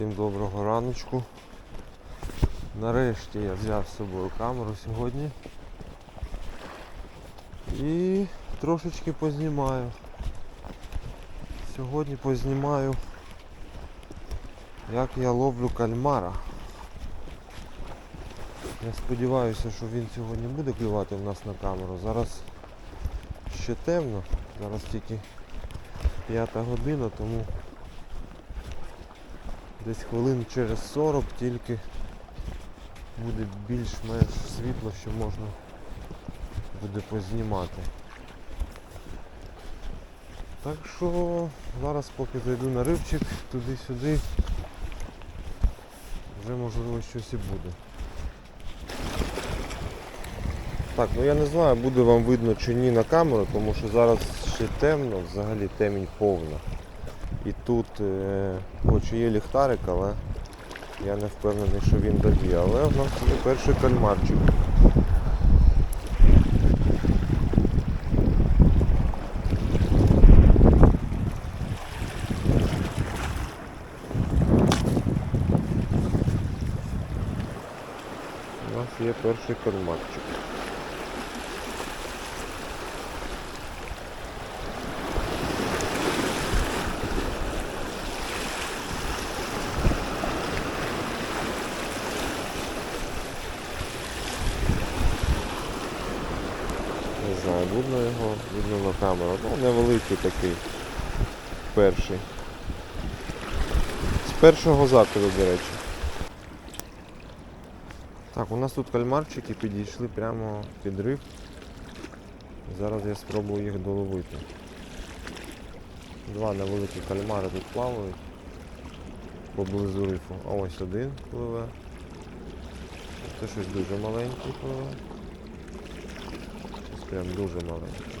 Всім доброго раночку. Нарешті я взяв з собою камеру сьогодні. І трошечки познімаю. Сьогодні познімаю, як я ловлю кальмара. Я сподіваюся, що він сьогодні буде клювати в нас на камеру. Зараз ще темно, зараз тільки п'ята година, тому десь хвилин через 40 тільки буде більш-менш світло, що можна буде познімати. Так що зараз поки зайду на рибчик, туди-сюди, вже можливо щось і буде. Так, ну я не знаю, буде вам видно чи ні на камеру, тому що зараз ще темно, взагалі темінь повна. І тут е, хоч є ліхтарик, але я не впевнений, що він дадє. Але в нас є перший кальмарчик. У нас є перший кальмарчик. Не знаю, видно його, видно на камеру. Ну, невеликий такий. Перший. З першого закиду, до речі. Так, у нас тут кальмарчики підійшли прямо під риф. Зараз я спробую їх доловити. Два невеликі кальмари тут плавають поблизу рифу. А ось один пливе. Це щось дуже маленький пливе. Прям дуже маленький.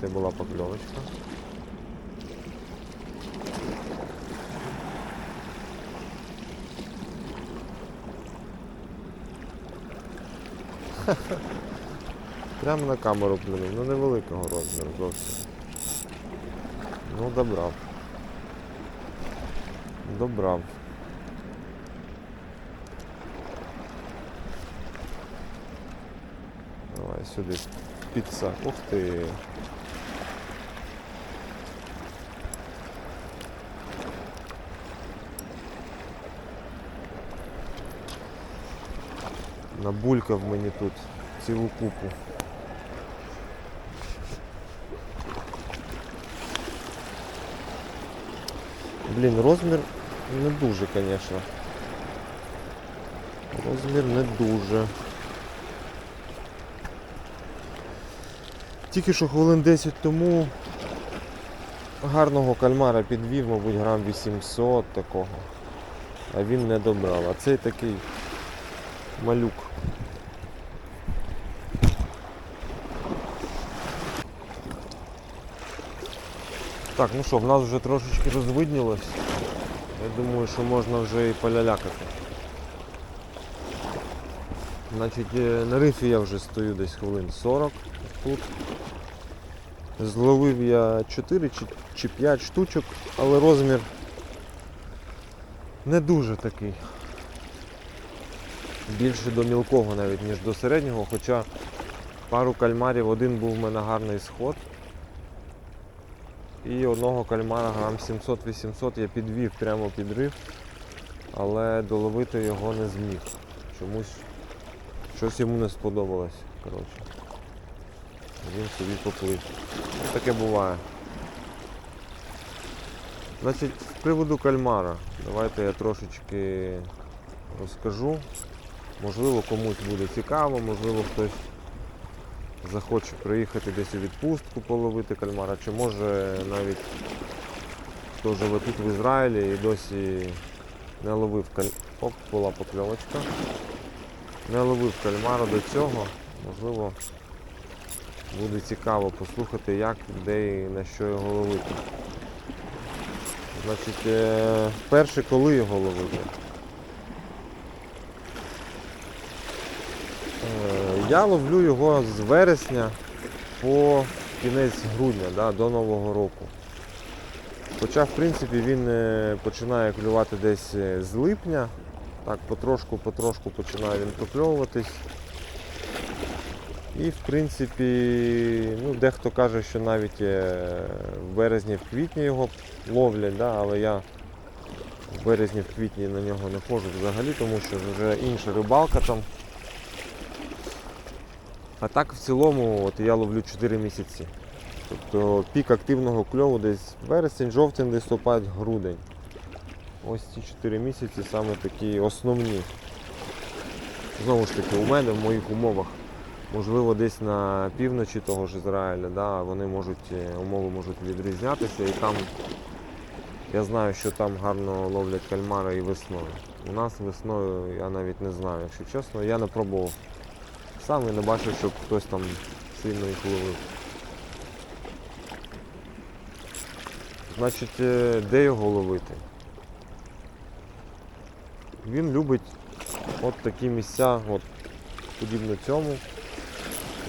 Ти була покльовочка. Прямо на камеру плюнув, ну невеликого розміру зовсім. Ну добрав. Добрав. Давай сюди піца. Ух ти. Набулькав мені тут цілу купу. Блін, розмір не дуже, звісно. Розмір не дуже. Тільки що хвилин 10 тому гарного кальмара підвів, мабуть, грам 800 такого. А він не добрав. А цей такий малюк. Так, ну що, в нас вже трошечки розвиднілось. Я думаю, що можна вже і полялякати. Значить, е, на рифі я вже стою десь хвилин 40 тут. Зловив я 4 чи, чи 5 штучок, але розмір не дуже такий. Більше до мілкого навіть, ніж до середнього, хоча пару кальмарів, один був в мене гарний сход. І одного кальмара грам 700-800 я підвів прямо під риф, але доловити його не зміг. Чомусь щось йому не сподобалось. коротше. Він собі поплив. Таке буває. Значить, з приводу кальмара, давайте я трошечки розкажу. Можливо комусь буде цікаво, можливо хтось захоче приїхати десь у відпустку половити кальмара, чи може навіть хто живе тут в Ізраїлі і досі не ловив каль... Оп, була покльовочка. Не ловив кальмара до цього, можливо буде цікаво послухати, як, де і на що його ловити. Значить, е, перше, коли його ловити? Я ловлю його з вересня по кінець грудня да, до Нового року. Хоча, в принципі, він е, починає клювати десь е, з липня. Так, потрошку-потрошку починає він прокльовуватись. І в принципі, ну, дехто каже, що навіть е, в березні, в квітні його ловлять, да, але я в березні, в квітні на нього не ходжу взагалі, тому що вже інша рибалка там. А так в цілому от я ловлю 4 місяці. Тобто пік активного кльову десь вересень, жовтень, листопад, грудень. Ось ці 4 місяці саме такі основні. Знову ж таки, у мене в моїх умовах. Можливо, десь на півночі того ж Ізраїля, да, вони можуть, е, умови можуть відрізнятися і там я знаю, що там гарно ловлять кальмара і весною. У нас весною я навіть не знаю, якщо чесно, я не пробував. Сам і не бачив, щоб хтось там сильно їх ловив. Значить, е, де його ловити? Він любить от такі місця, от подібно цьому.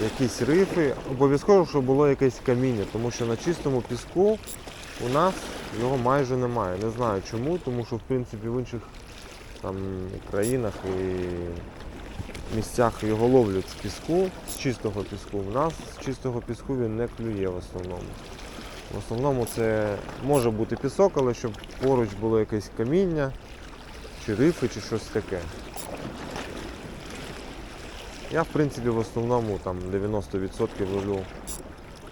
Якісь рифи. Обов'язково, щоб було якесь каміння, тому що на чистому піску у нас його майже немає. Не знаю чому, тому що в принципі в інших там країнах і місцях його ловлять з піску, з чистого піску. У нас з чистого піску він не клює в основному. В основному це може бути пісок, але щоб поруч було якесь каміння, чи рифи, чи щось таке. Я в принципі в основному там 90% ловлю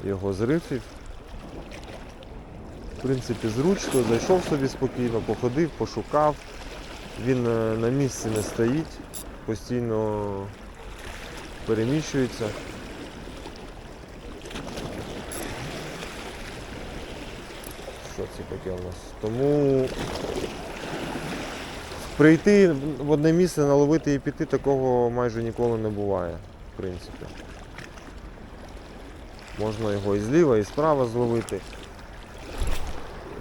його з рифів. В принципі, зручно, зайшов собі спокійно, походив, пошукав. Він е, на місці не стоїть, постійно переміщується. Що це таке у нас? Тому прийти в одне місце, наловити і піти, такого майже ніколи не буває, в принципі. Можна його і зліва, і справа зловити.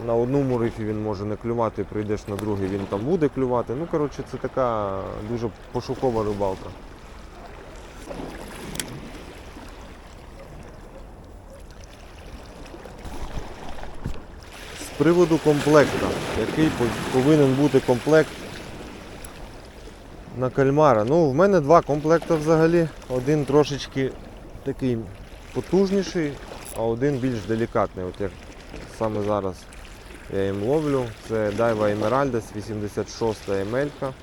На одному рифі він може не клювати, прийдеш на другий, він там буде клювати. Ну, коротше, це така дуже пошукова рибалка. З приводу комплекта, який повинен бути комплект на кальмара. Ну, в мене два комплекти взагалі. Один трошечки такий потужніший, а один більш делікатний. От як саме зараз я їм ловлю. Це Daiwa Emeraldas 86 емелька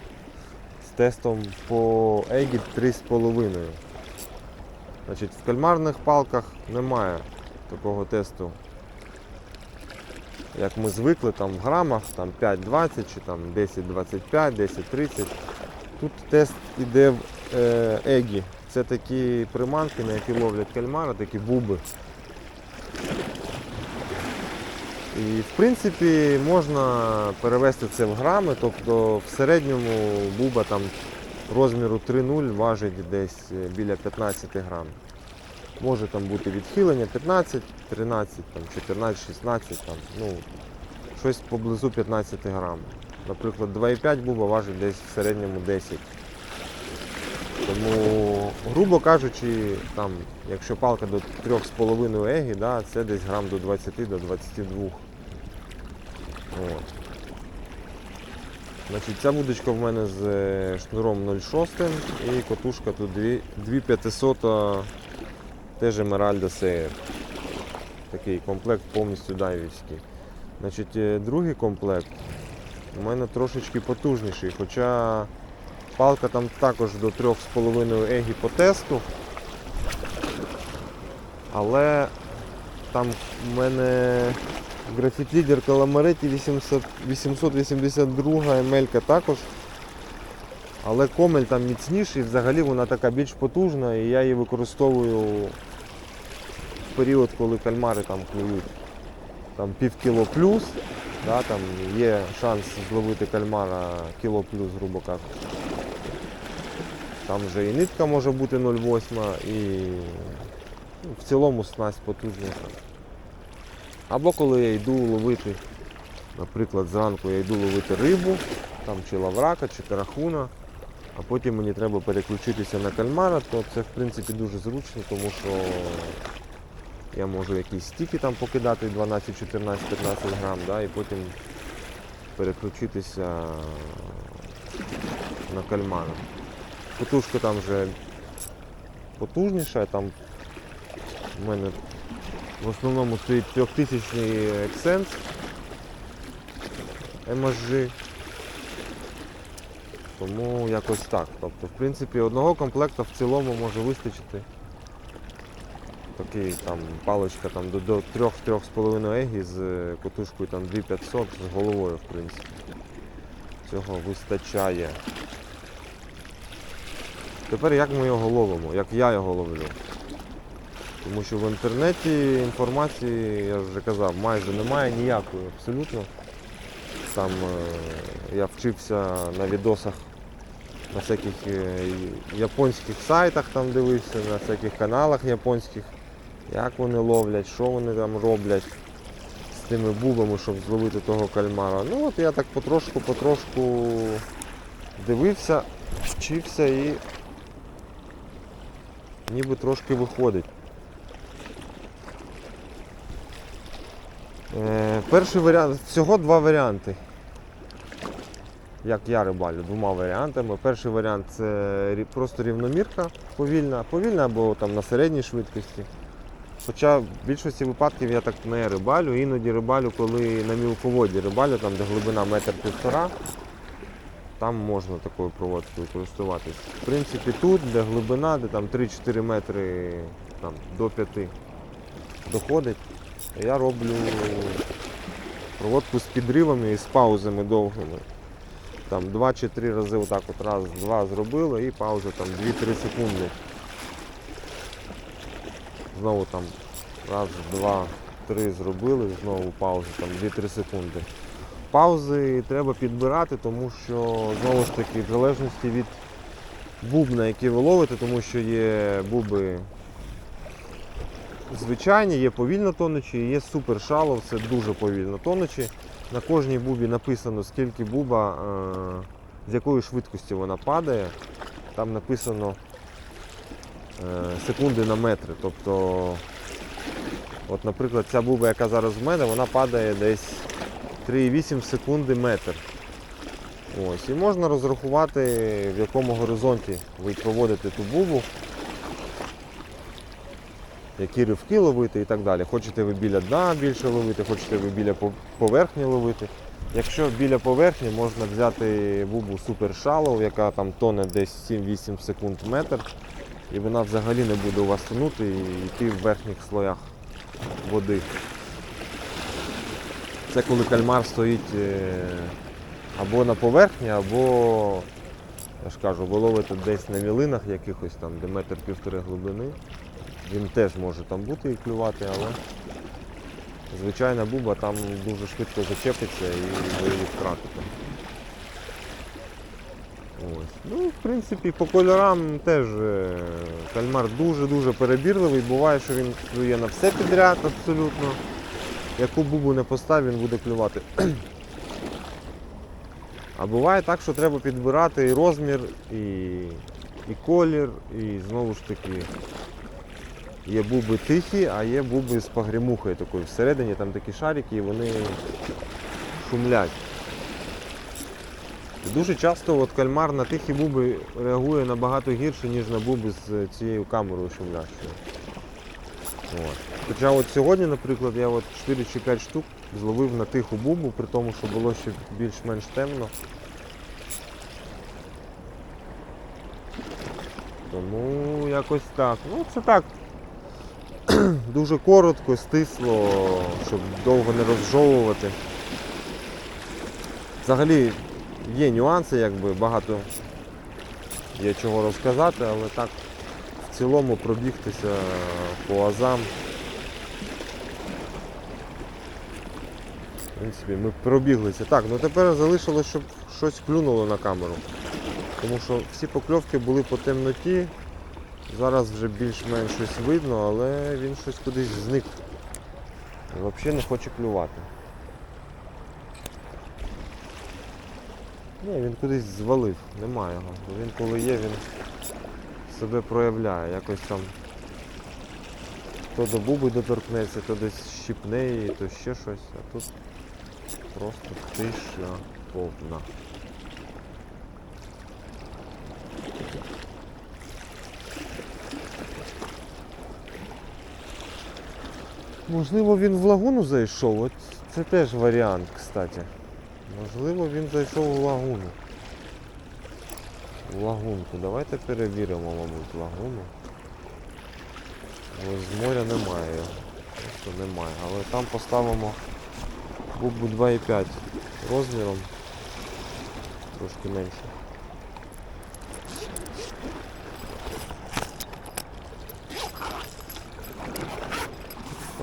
з тестом по Егі 3,5. Значить, в кальмарних палках немає такого тесту, як ми звикли там в грамах, там 5,20 чи там 10,25, 10,30. Тут тест іде в Егі. Це такі приманки, на які ловлять кальмара, такі буби. І в принципі можна перевести це в грами, тобто в середньому буба там розміру 3,0 важить десь е, біля 15 грам. Може там бути відхилення 15, 13, там, 14, 16, там, ну, щось поблизу 15 грам. Наприклад, 2,5 буба важить десь в середньому 10. Тому, грубо кажучи, там, якщо палка до 3,5 егі, да, це десь грам до 20 до 22. От. Значить, ця будочка в мене з е, шнуром 0,6 і котушка тут 2500 теж Emeralda Sayer. Такий комплект повністю дайвівський. Значить, е, другий комплект у мене трошечки потужніший, хоча палка там також до 3,5 егі по тесту. Але там в мене графіт лідер Каламареті 800 882 емелька також. Але комель там міцніший, взагалі вона така більш потужна і я її використовую в період, коли кальмари там клюють там пів кіло плюс. Да, там є шанс зловити кальмара кіло плюс, грубо кажучи. Там вже і нитка може бути 0,8 і ну, в цілому снасть потужніша. Або коли я йду ловити, наприклад, зранку я йду ловити рибу, там чи лаврака, чи карахуна, а потім мені треба переключитися на кальмара, то це в принципі дуже зручно, тому що Я можу якісь стіки там покидати 12, 14, 15 грам, да, і потім переключитися на кальмара. Катушка там вже потужніша, там в мене в основному стоїть 3000 Excense MSG. Тому якось так. Тобто, в принципі, одного комплекта в цілому може вистачити. Такий там паличка там, до, до 3-3,5 егі з е, котушкою там 2500 з головою, в принципі. Цього вистачає. Тепер як ми його ловимо, як я його ловлю. Тому що в інтернеті інформації, я вже казав, майже немає ніякої абсолютно. Там е, я вчився на відосах на всяких е, японських сайтах там дивився, на всяких каналах японських, як вони ловлять, що вони там роблять з тими бубами, щоб зловити того кальмара. Ну от я так потрошку-потрошку дивився, вчився і ніби трошки виходить. Е, перший варіант, всього два варіанти. Як я рибалю, двома варіантами. Перший варіант це просто рівномірка повільна, повільна або там на середній швидкості. Хоча в більшості випадків я так не рибалю, іноді рибалю, коли на мілководі рибалю, там де глибина метр півтора, там можна такою проводкою користуватись. В принципі, тут, де глибина, де там 3-4 метри там, до 5 доходить, я роблю проводку з підривами і з паузами довгими. Там 2 чи 3 рази отак от раз, два зробили і пауза там 2-3 секунди. Знову там раз, два, три зробили, знову пауза там 2-3 секунди. Паузи треба підбирати, тому що знову ж таки, в залежності від бубна, який ви ловите, тому що є буби звичайні, є повільно тонучі, є супер шалов, це дуже повільно тонучі. На кожній бубі написано, скільки буба, е, з якої швидкості вона падає. Там написано е, секунди на метри. Тобто, от, наприклад, ця буба, яка зараз в мене, вона падає десь 3,8 секунди метр. Ось. І можна розрахувати, в якому горизонті ви проводите ту бубу, які ривки ловити і так далі. Хочете ви біля дна більше ловити, хочете ви біля поверхні ловити. Якщо біля поверхні можна взяти бубу Super Shallow, яка там тоне десь 7-8 секунд метр, і вона взагалі не буде у вас тонути і йти в верхніх слоях води. Це коли кальмар стоїть е, або на поверхні, або, я ж кажу, ви ловите десь на мілинах якихось там, де метр півтори глибини. Він теж може там бути і клювати, але звичайна буба там дуже швидко зачепиться і ви її втратите. Ось. Ну, в принципі, по кольорам теж е, кальмар дуже-дуже перебірливий. Буває, що він клює на все підряд абсолютно. Яку бубу не постав, він буде клювати. А буває так, що треба підбирати і розмір, і, і колір, і знову ж таки є буби тихі, а є буби з погрімухою такою. Всередині там такі шарики і вони шумлять. Дуже часто от кальмар на тихі буби реагує набагато гірше, ніж на буби з цією камерою шумлящою. От. Хоча от сьогодні, наприклад, я от 4 чи 5 штук зловив на тиху бубу, при тому, що було ще більш-менш темно. Тому якось так. Ну це так. Дуже коротко, стисло, щоб довго не розжовувати. Взагалі є нюанси, якби багато є чого розказати, але так в цілому пробігтися по азам. В принципі, ми пробіглися. Так, ну тепер залишилось, щоб щось клюнуло на камеру. Тому що всі покльовки були по темноті. Зараз вже більш-менш щось видно, але він щось кудись зник. Взагалі не хоче клювати. Ні, він кудись звалив, немає його. Він коли є, він себе проявляє, якось там то до буби доторкнеться, то десь щіпне її, то ще щось, а тут просто тиша повна. Можливо, він в лагуну зайшов. От це теж варіант, кстати. Можливо, він зайшов в лагуну. В лагунку. Давайте перевіримо, мабуть, лагуну. Ось з моря немає його. Просто немає. Але там поставимо бубу 2,5 розміром. Трошки менше.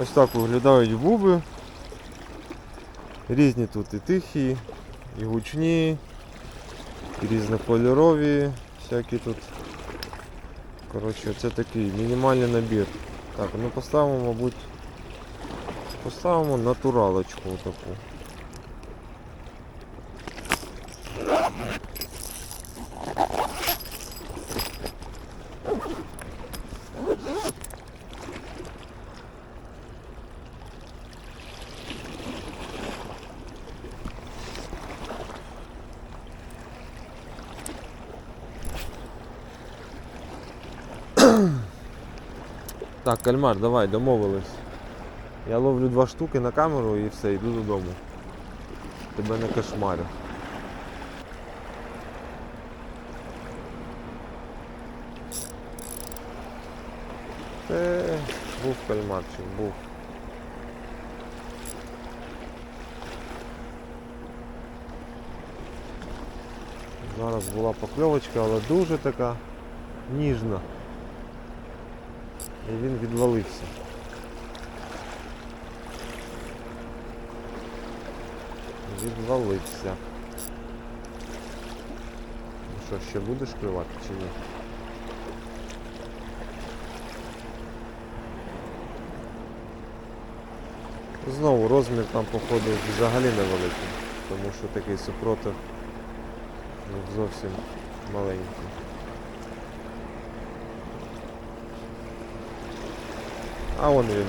Ось так виглядають буби. Різні тут і тихі, і гучні, і різнокольорові, всякі тут. Коротше, це такий мінімальний набір. Так, ну поставимо, мабуть, поставимо натуралочку таку. Так, кальмар, давай, домовились. Я ловлю два штуки на камеру і все, йду додому. Тебе не кошмарю. Е, був кальмарчик, був. Зараз була покльовочка, але дуже така ніжна. І він відвалився. Відвалився. Ну що, ще будеш клювати чи ні? Знову розмір там походу взагалі невеликий, тому що такий супротив ну, зовсім маленький. А вон він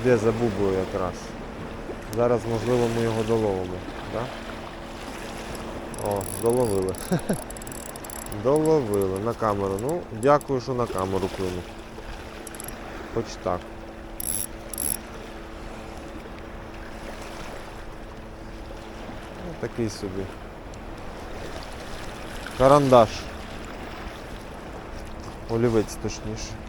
йде за бубою якраз. Зараз можливо ми його доловимо, так? О, доловили. доловили на камеру. Ну, дякую, що на камеру клюнув. Хоч так. Ну, такий собі. Карандаш. Олівець точніше.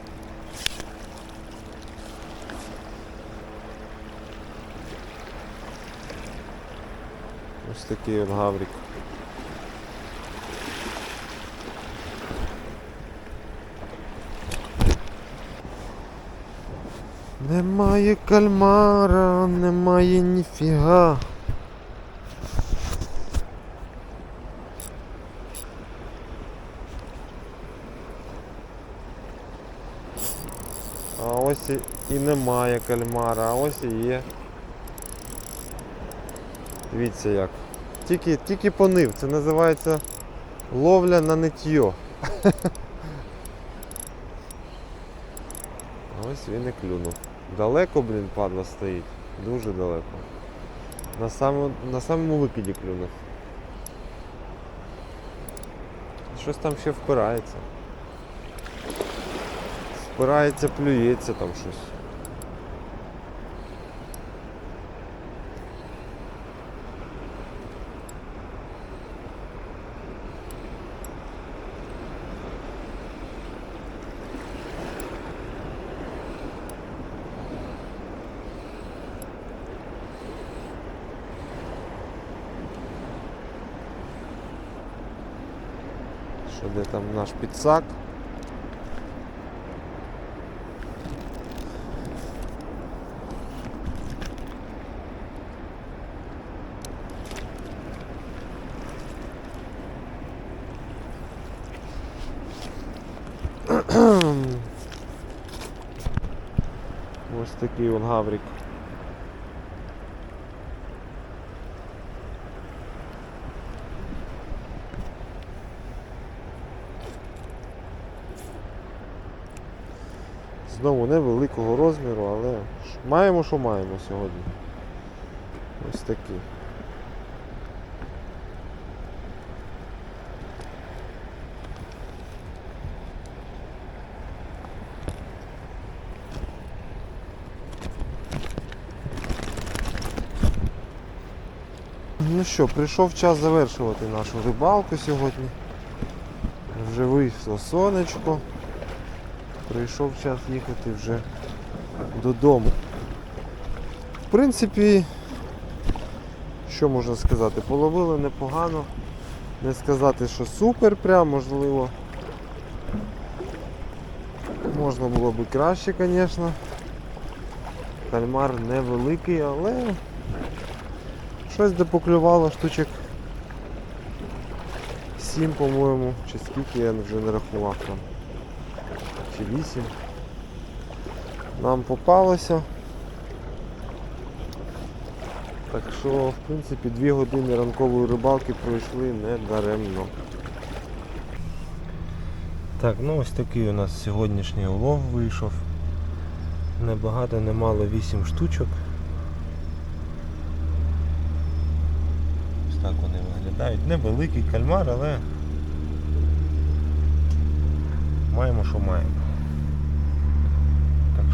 Ось такий от гаврик. Немає кальмара, немає ніфіга. А ось і, немає кальмара, а ось і є. Дивіться як. Тільки, тільки понив, це називається ловля на нитьо. Ось він і клюнув. Далеко, блін, падла стоїть. Дуже далеко. На самому, на самому викиді клюнув. Щось там ще впирається. Впирається, плюється там щось. Що де там наш підсак? Ось такий он гаврик. Знову невеликого розміру, але маємо, що маємо сьогодні. Ось такі. Ну що, прийшов час завершувати нашу рибалку сьогодні. Вже вийшло сонечко. Прийшов час їхати вже додому. В принципі, що можна сказати, половили непогано. Не сказати, що супер прям, можливо. Можна було би краще, звісно. Кальмар невеликий, але щось де поклювало штучок 7, по-моєму, чи скільки я вже не рахував там. Чи 8. Нам попалося. Так що, в принципі, 2 години ранкової рибалки пройшли не даремно. Так, ну ось такий у нас сьогоднішній улов вийшов. Небагато, немало 8 штучок. Ось так вони виглядають. Невеликий кальмар, але маємо, що маємо.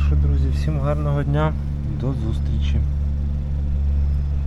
Що, друзі, всім гарного дня, до зустрічі.